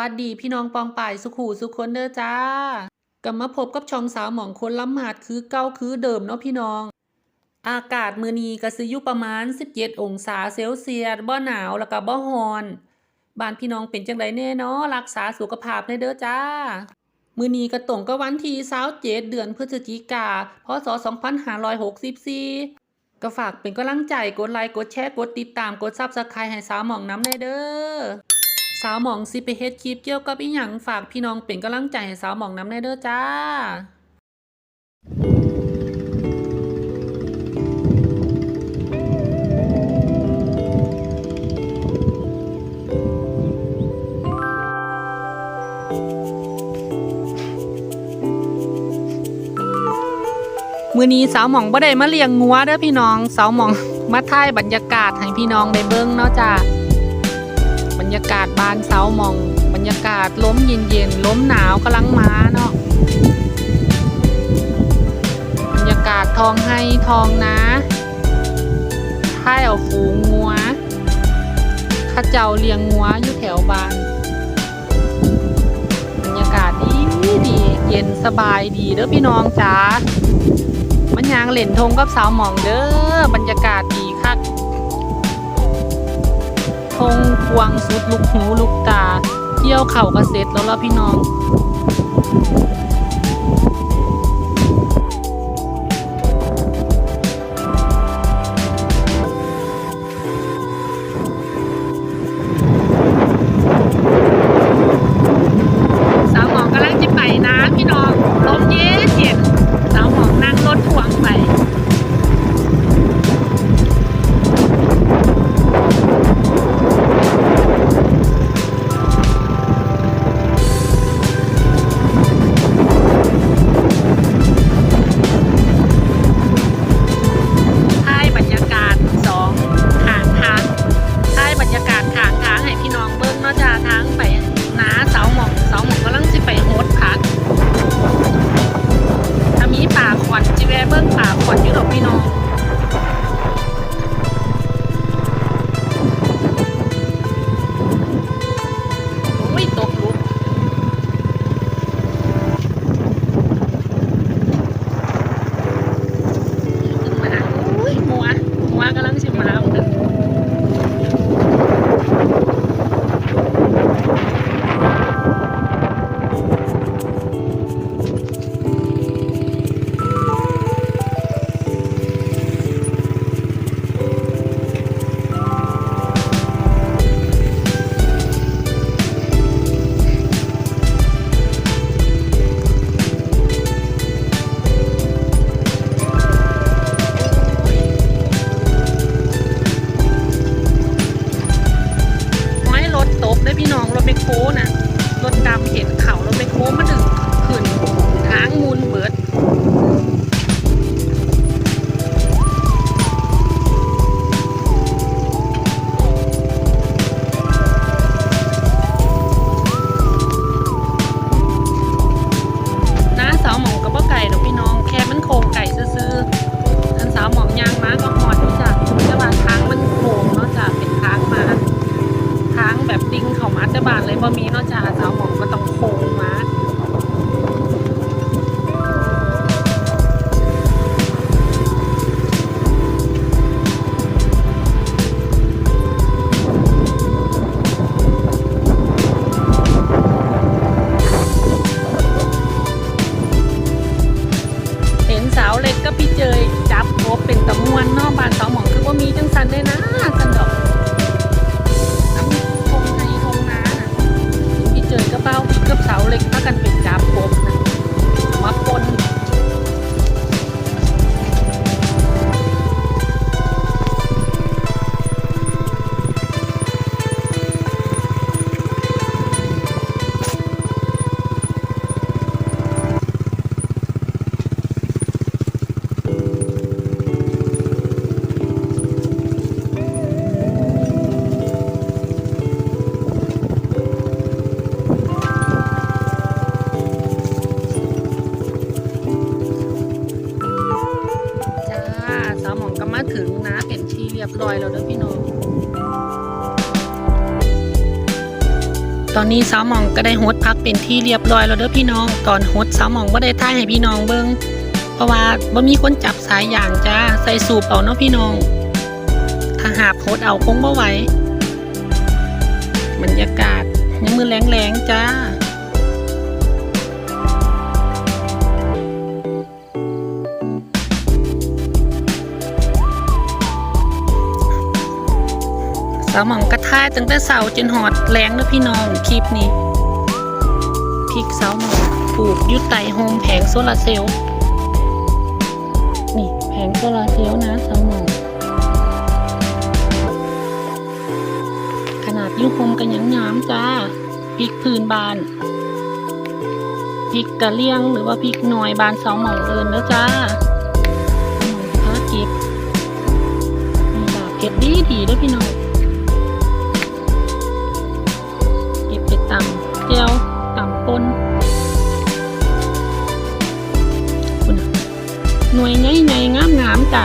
วัสดีพี่น้องปองป่ายสุขูสุขคนเด้อจ้ากลับมาพบกับช่องสาวหมองคนล้ำหาดคือเก้าคือเดิมเนาะพี่น้อง อากาศมือนี้ก็สิอยู่ประมาณ 17 องศาเซลเซียสบ่หนาวแล้วก็บ่ร้อนบ้านพี่น้องเป็นจังไดแน่เนาะรักษาสุขภาพให้เด้อจ้า มือนี้ก็ตรงกับวันที่27เดือนพฤศจิกาพศ2564ก็ฝากเป็นกำลังใจกดไลค์กดแชร์กดติดตามกด Subscribe ให้สาวหมองน้ำแน่เด้อ สาวหมองสิไปเฮ็ดคลิปเกี่ยวกับอีหยังฝากพี่น้องเป็นกำลังใจให้สาวหมองน้ำแน่เด้อจ้ามื้อนี้สาวหมองบ่ได้มาเลี้ยงงัวเด้อพี่น้องสาวหมองมาถ่ายบรรยากาศให้พี่น้องได้เบิ่งเนาะจ้า รรยากาศบานเสาหมอง บรรยากาศล้มเย็นๆล้มหนาวกำลังมาเนาะบรรยากาศทองให้ทองนะท่ายเอาฝูงงัวข้าเจ้าเลี้ยงงัวอยู่แถวบ้าน บรรยากาศดีดีเย็นสบายดีเด้อพี่น้องจ้ามันยางเหล่นทงกับสาวหมองเด้อบรรยากาศดีคัก ทงกวางสุดลูกหูลูกตาเที่ยวเข่ากระเซ็ดแล้วล่ะพี่น้อง งนะเป็นที่เรียบร้อยแล้วเด้อพี่น้อง ตอนนี้สาวหมองก็ได้หดพักเป็นที่เรียบร้อยแล้วเด้อพี่น้อง ตอนหดสาวหมองบ่ได้ท่ายให้พี่น้องเบิ่งเพราะว่าบ่มีคนจับสายอย่างจ้าใส่สูบเอาเนาะพี่น้อง ถ้าหาบหดเอาคงบ่ไหวบรรยากาศยังมือแรงๆจ้า สาวหมองกระท่ายตั้งแต่เสาจนหอดแรงเด้อพี่น้องคลิปนี้พริกสาวหมองปลูกยุไตโฮมแผงโซลาร์เซลล์นี่แผงโซลาร์เซลล์นะสาวหมองขนาดยุโฮมกันยังงามจ้าพริกพื้นบานพริกกะเลี่ยงหรือว่าพริกหน่อยบานสาวหมองเอินแล้วจ้าหมองพาเก็บนี่ล่ะเก็บดีดีด้วยพี่น้องำเจียวตำปนคุณน่ะหน่วยใหญ่ๆงามๆจ้ะ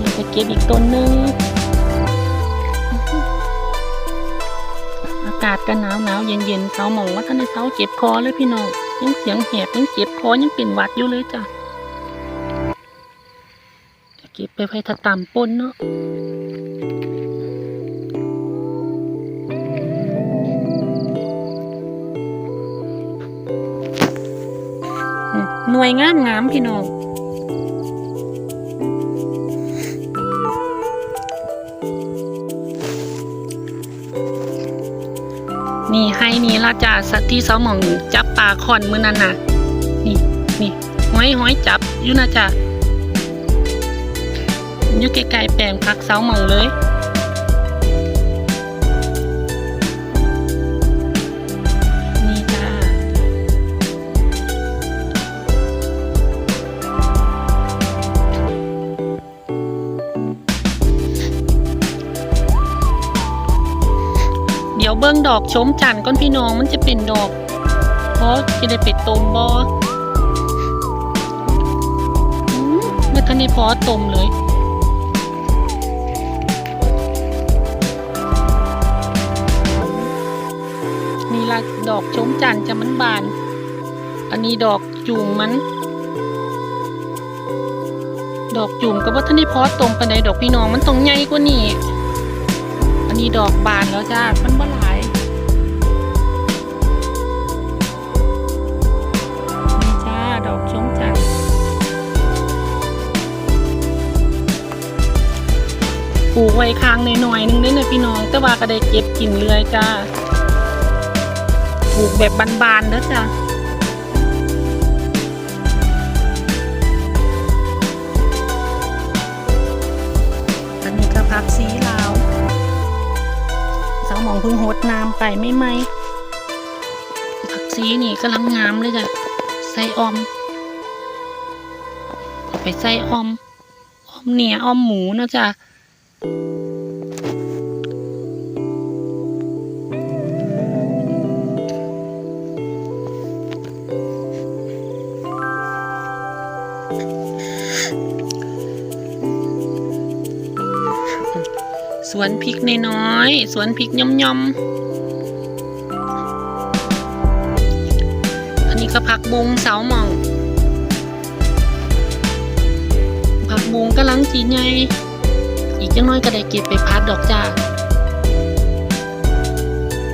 นี่ไปเก็บอีกต้นหนึงอากาศก็หนาวหนาวเย็นเย็นๆเสาหมองว่าท่านในเสาเจ็บคอเลยพี่น้อง ยังเสียงแหบยังเจ็บคอยังเป็นหวัดอยู่เลยจ้ะเก็บไปไว้ถ้าตำปนเนาะหน่วยงามงามพี่น้อง ละจ้าสัตว์ที่เสาหมองจับปลาคอนมือนั่นน่ะ นี่นี่ห้อยหอยจับอยู่นะจ้าอยู่ไกลๆแปลงพักเสาหมองเลย เบิ้งดอกชมจันทร์ก้อนพี่น้องมันจะเป็นดอกเพราะจะได้เป็ดต้มบอมเมื่อทันได้พอต้มเลยนี่ละดอกชมจันทร์จะมันบาน อันนี้ดอกจูงมัน ดอกจูงก็ว่าท่านได้พอตรงปันใดดอกพี่น้องมันต้องใหญ่กว่านี้อันนี้ดอกบานแล้วจ้า มันบ่หลาย ปลูกไว้ค้างในหน่อยนึงได้นะพี่น้อง แต่ว่าก็ได้เก็บกินเรื่อยจ้าปลูกแบบบานๆเด้อจ้าอันนี้ก็พักสีลาวสาวหมองพึ่งหดน้ำไปไม่ไหมผักซีนี่กำลังงามเลยจ้ะใส่ออม ไปใส่ออมออมเนียออมหมูนะจ๊ะ สวนพริกน้อยสวนพริกย่อมๆอันนี้ก็ผักบุงเสาหมอง ผักบุงกำลังจีใหญ่ อีกจังน้อยก็ได้เก็บไปพัดดอกจ้า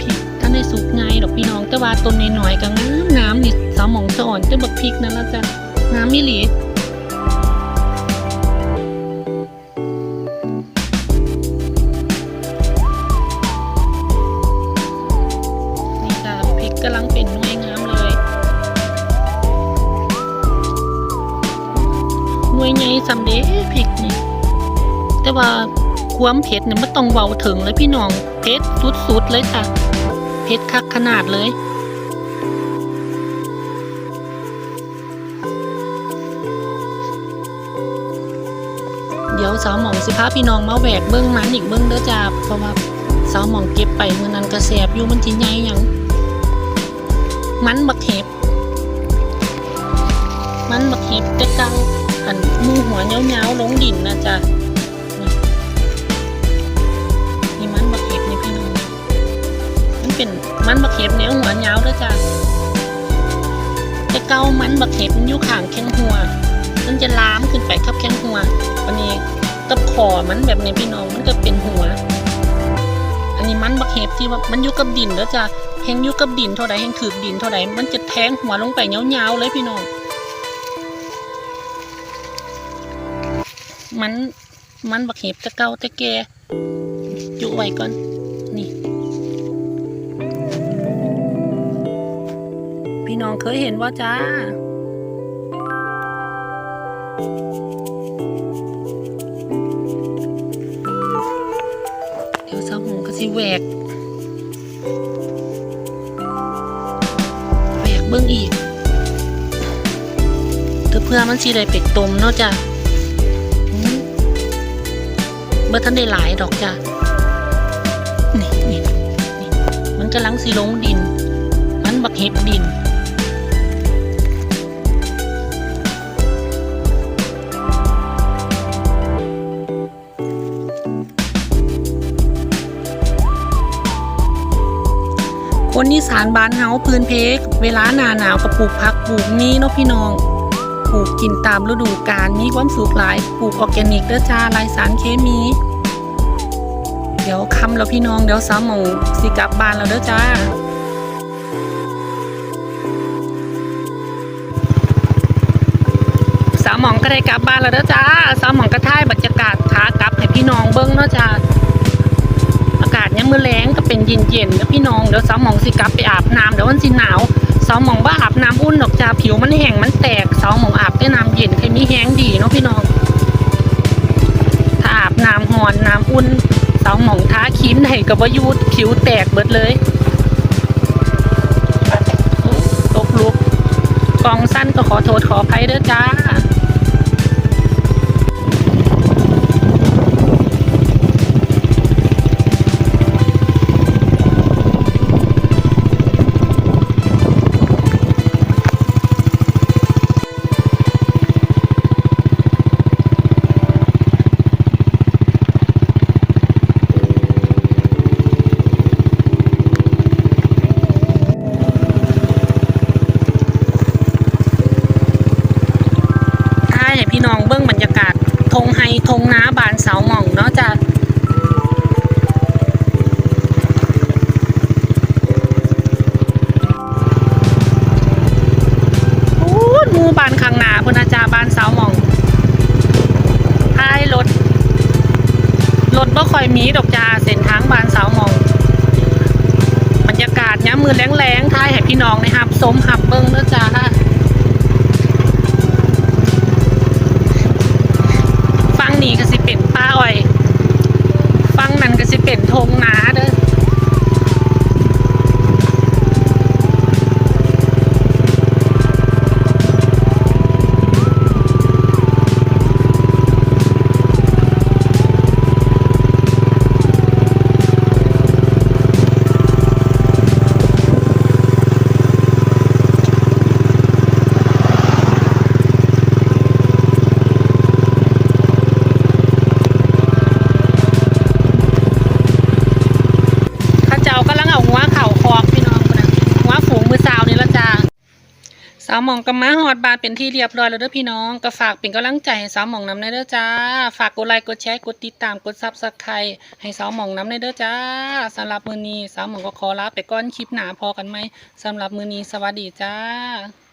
พริกท่านได้สุกไงดอกพี่น้องแต่ว่าต้นน้อยๆก็งามงามนี่สาหมองสอนจะบักพริกนั่นละจ้ะงามมิหลีนี่จ้ะพริกกำลังเป็นหน่วยงามเลย หน่วยใหญ่สำเด็จพริกนี่ แต่ว่าความเผ็ดเนี่ยไม่ต้องเบาถึงเลยพี่น้องเผ็ดสุดๆเลยจ้ะเผ็ดคักขนาดเลยเดี๋ยวสาวหมองสิพาพี่น้องมาแหวกเบิ้องมันอีกเบิ้องเด้อจ้าเพราะว่าสาวหมองเก็บไปมือนั้นกระแสบอยู่มันจิใหญ่ยังมันบักเห็บมันบักเห็บแต่เก่าอันมือหัวเงี้ยวๆลงดินนะจ๊ะ มันบักเห็บแนวหัวเงาวด้อจ้ะแต่เกามันบักเห็บมันอยู่ข้างแข้งหัว มันจะล้ามขึ้นไปครับแข้งหัววันนี้กับคอมันแบบนี้พี่น้องมันก็เป็นหัว อันนี้มันบักเห็บที่ว่ามันอยู่กับดินแล้วจ้ะแห้งอยู่กับดินเท่าใดแห้งถือดินเท่าใดมันจะแทงหัวลงไปเงาวๆเลยพี่น้อง มันมันบักเห็บแต่เกาแต่แก่จุไว้ก่อน น้องเคยเห็นว่าจ้าเดี๋ยวสาวหงก็สิแหวกแหวกเบิ่งอีกเธอเพื่อมันสิได้เป็ดตมเนาะจ้ะอืมเบ่ทันได้หลายดอกจ้ะนี่นี่นี่มันกำลังสิลงดิน มันบักเห็บดิน คนอีสานบ้านเฮาพื้นเพก เวลาหนาหนาวก็ปลูกผักปลูกนี้เนาะพี่น้องปลูกกินตามฤดูกาลมีความสุขหลายปลูกออร์แกนิกเด้อจ้าไร้สารเคมี เดี๋ยวคำแล้วพี่น้องเดี๋ยวสาวหมองสิกลับบ้านแล้วเด้อจ้าสาวหมองก็ได้กลับบ้านแล้วเด้อจ้าสาวหมองก็ท่ายบรรยากาศขากลับให้พี่น้องเบิ้งเนาะจ้าากาศยังมือแรงก็เป็นเย็นๆแล้วพี่น้องเดี๋ยวสาวหมองสิกลับไปอาบน้ำเดี๋ยวมันสิหนาวสาวหมองว่าอาบน้ำอุ่นดอกจ้าผิวมันแห้งมันแตกสาวหมองอาบด้วยน้ำเย็นเคมีแห้งดีเนาะพี่น้องถ้าอาบน้ำหอนน้ำอุ่นสาวหมองท้าครีมไหนก็บ่อยูดผิวแตกเบิดเลยตกลุกกองสั้นก็ขอโทษขออภัยเด้อจ้า พี่น้องเบิ้องบรรยากาศทงไฮทงน้าบานเสาหม่องเนาะจ้ะโอ้ยหมู่บานข้างหนาพุ่นอาจาบานเสาหม่องท้ายรถรถบ่ค่อยมีดอกจ้าเส้นทางบานเสาหม่องบรรยากาศเนี้ยามมือแรงๆท้ายให้พี่น้องนะครับสมหับเบิ้งเนาะจ้า นี้ก็สิเป็นป้าอ้อย ฟังนั่นก็สิเป็นทงนาเด้อาวหมองกับม้าหอดบานเป็นที่เรียบร้อยแล้วเด้อพี่น้องก็ฝากเป็นกำลังใจให้สาวหมองน้ำในเด้อจ้า ฝากกดไลค์กดแชร์กดติดตามกดซับสไครต์ให้สาวหมองน้ำในเด้อจ้าสำหรับมือนี้สาวหมองก็ขอลาไปก่อนคลิปหนาพอกันไหมสำหรับมือนี้สวัสดีจ้า